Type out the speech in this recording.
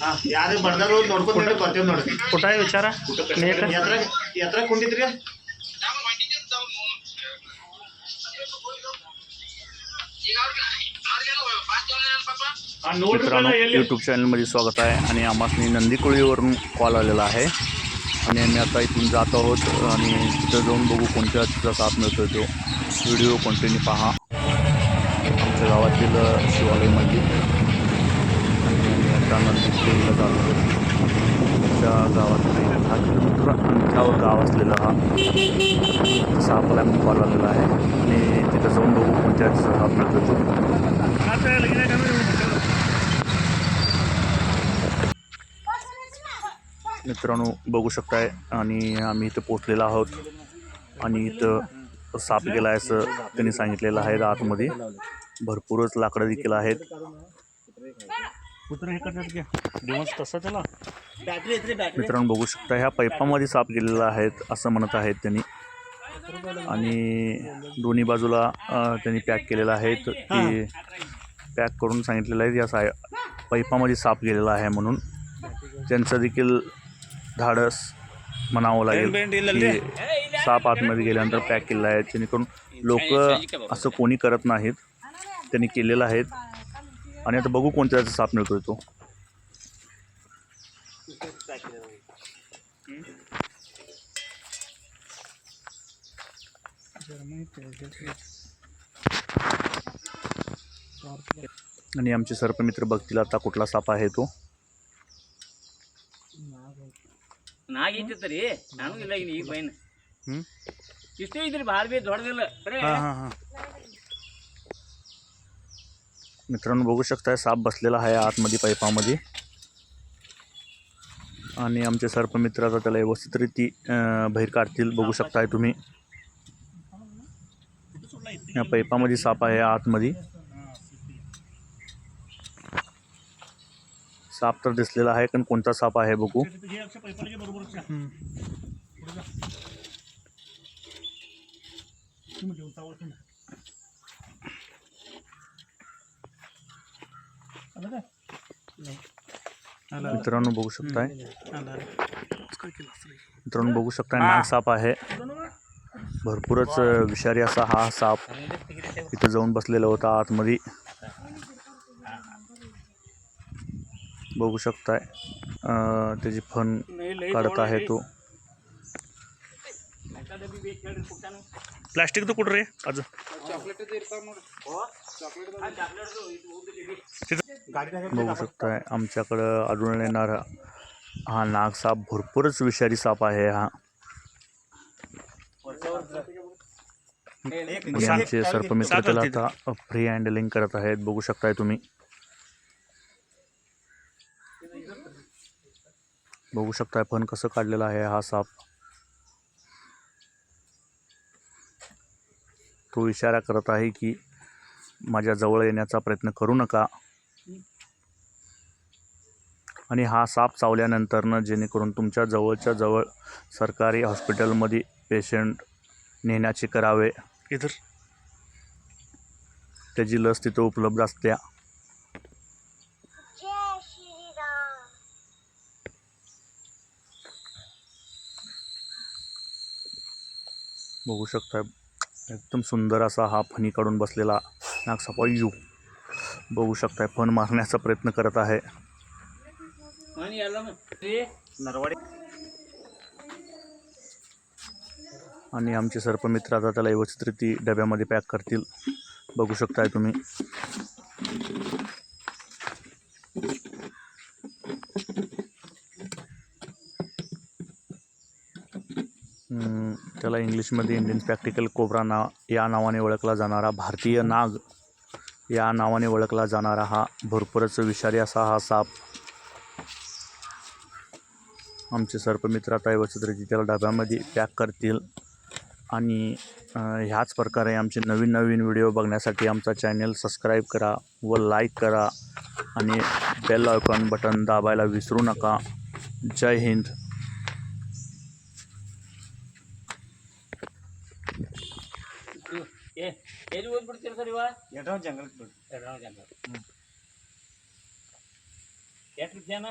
ಹಾ ಯಾರು ಬರ್ದಾರು ನೋಡ್ಕೊಂಡು ಬರ್ತೀವಿ ನೋಡಿ कुठं आहे विचारा मी एक ಯಾತ್ರಾ ಯಾತ್ರಾ ಕೊಂಡಿದ್ರಿ हा, ನೋಡ್ರಿ मित्रांनो पहिला ಎಲ್ಲಿ यूट्यूब चॅनलमध्ये स्वागत आहे आणि आम्हासनी नंदीकोळीवरून कॉल आलेला आहे आणि आम्ही आता इथून जात आहोत आणि तिथं जाऊन बघू कोणत्या तिचा साथ मिळतो तो व्हिडिओ कंटिन्यू पहा आमच्या गावातील अ, शिवालय मंदिर आणि आम्ही गावात दहा किलोमीटर अंतरावर गाव असलेला हा सापला कॉल आलेला आहे. आणि तिथं जाऊन बघू कोणत्या तिचा मिळतो मित्रांनो बघू शकताय आणि आम्ही इथं पोचलेलो आहोत. आणि इथं साप गेला आहे असं त्यांनी सांगितलेलं आहे. आतमध्ये भरपूरच लाकडं देखील आहेत. कुत्र हे करतात घ्या दिवस तसं त्याला? मित्रांनो बघू शकता ह्या पैपामध्ये साप गेलेला आहेत असं म्हणत आहेत त्यांनी. आणि दोन्ही बाजूला अं, त्यांनी पॅक केलेलं आहे की पॅक करून सांगितलेलं आहे या साय पैपामध्ये साप गेलेला आहे म्हणून. त्यांचं देखील धाडस म्हणावं लागेल की साप आतमध्ये गेल्यानंतर पॅक केलेलं आहे. जेणेकरून लोक असं कोणी करत नाहीत. त्यांनी केलेलं आहेत आणि आता बघू कोणत्या साप मिळतोय तो आणि आमचे सर्पमित्र बघतील आता कुठला साप आहे तो ನಾಗಿತ್ತರಿ ನಾನು ಇಲ್ಲ ಈಗ ಈಗ ಬೈನ್ ಹ್ಮ್? ಇಷ್ಟೇ ಐತ್ರಿ ಭಾಳ ಬೇ ದೊಡ್ಡದಿಲ್ಲ ಕರೆ मित्रांनो बघू शकताय, साप बसलेला आहे आतमध्ये पाईपामध्ये आणि आमचे सर्पमित्र आता त्याला व्यवस्थितरिती बाहेर काढतील, बघू शकताय तुम्ही. या पाईपामध्ये साप आहे आतमध्ये. साप तर दिसलेला आहे, पण कोणता साप आहे बघू. मित्रांनो बघू शकताय. मित्रांनो बघू शकताय नाग साप आहे. भरपूरच विषारी असा हा साप इथं जाऊन बसलेला होता आतमध्ये. बघू शकताय अं, त्याची फन काढत आहे. तो. प्लास्टिक तर कुठं रे? आज. बघू शकताय आमच्याकडं आढळून येणारा हा नाग साप भरपूरच विषारी साप आहे हा. आणि आमचे सर्पमित्र त्याला आता फ्री हँडलिंग करत आहेत. बघू शकताय तुम्ही. बघू शकताय पण कसं काढलेला आहे हा साप. तो इशारा करत आहे की माझ्या जवळ येण्याचा प्रयत्न करू नका. आणि हा साप चावल्यानंतरनं जेणेकरून तुमच्या जवळच्या जवळ सरकारी हॉस्पिटलमध्ये पेशंट नेण्याचे करावे. इधर. त्याची लस तिथं उपलब्ध असत्या. बघू शकता एकदम सुंदर असा हा फणी काढून बसलेला नागसापायू बघू शकताय फण मारण्याचा प्रयत्न करत आहे. आणि आमचे सर्पमित्र आता त्याला व्यवस्थित रीती डब्यामध्ये पॅक करतील. बघू शकताय तुम्ही. त्याला इंग्लिशमध्ये इंडियन प्रॅक्टिकल कोबरा नाव या नावाने ओळखला जाणारा भारतीय नाग या नावाने ओळखला जाणारा हा भरपूरच विषारी असा हा साप. आमचे सर्पमित्र आता व्यवस्थितरिती त्याला डब्यामध्ये पॅक करतील. आणि ह्याच प्रकारे आमचे नवीन नवीन व्हिडिओ बघण्यासाठी आमचा चॅनल सबस्क्राईब करा व लाईक करा. आणि बेल आयकॉन बटन दाबायला विसरू नका. जय हिंद. ಎಲ್ಲಿ ಹೋಗ್ಬಿಡ್ತೀರಿ ಸರ್ ಇವ ಎಡ್ರಾವ್ ಜಂಗಲ್ ಬಿಡ್ರಿ ಎಡ್ರಾವ್ ಜಂಗಲ್ ಎಷ್ಟು ಜನ